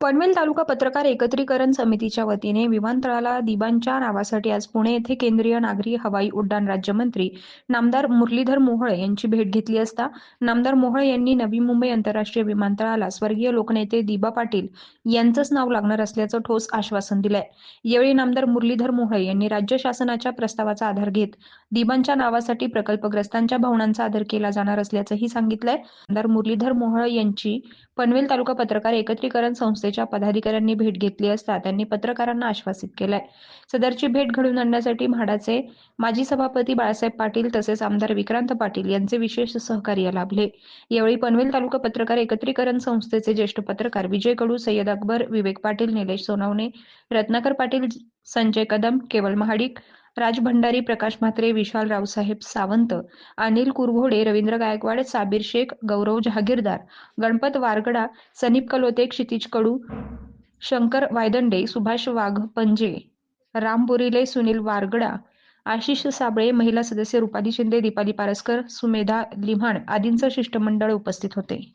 पनवेल तालुका पत्रकार एकत्रीकरण समितीच्या वतीने विमानतळाला दिबांच्या नावासाठी आज पुणे येथे केंद्रीय नागरी हवाई उड्डाण राज्यमंत्री नामदार मुरलीधर मोहळे यांची भेट घेतली असता नामदार मोहळे यांनी नवी मुंबई आंतरराष्ट्रीय विमानतळाला स्वर्गीय लोकनेते दिबा पाटील यांचंच नाव लागणार असल्याचं ठोस आश्वासन दिलंय. यावेळी नामदार मुरलीधर मोहळे यांनी राज्य शासनाच्या प्रस्तावाचा आधार घेत दिबांच्या नावासाठी प्रकल्पग्रस्तांच्या भावनांचा आदर केला जाणार असल्याचंही सांगितलंय. आमदार मुरलीधर मोहळे यांची पनवेल तालुका पत्रकार एकत्रीकरण संस्थे संस्थेच्या पदाधिकाऱ्यांनी भेट घेतली असता त्यांनी पत्रकारांना आश्वासित केलंय. सदरची भेट घडून आणण्यासाठी म्हाडाचे माजी सभापती बाळासाहेब पाटील तसेच आमदार विक्रांत पाटील यांचे विशेष सहकार्य लाभले. यावेळी पनवेल तालुका पत्रकार एकत्रीकरण संस्थेचे ज्येष्ठ पत्रकार विजय कडू सय्यद अकबर विवेक पाटील निलेश सोनवणे रत्नाकर पाटील संजय कदम केवल महाडिक राज भंडारी प्रकाश म्हात्रे विशाल रावसाहेब सावंत अनिल कुरघोडे रवींद्र गायकवाड साबीर शेख गौरव जहागीरदार गणपत वारगडा सनीप कलोते क्षितिज कडू शंकर वायदंडे सुभाष वाघपंजे राम बोरिले सुनील वारगडा आशिष साबळे महिला सदस्य रुपाली शिंदे दीपाली पारस्कर सुमेधा लिम्हाण आदींचं शिष्टमंडळ उपस्थित होते.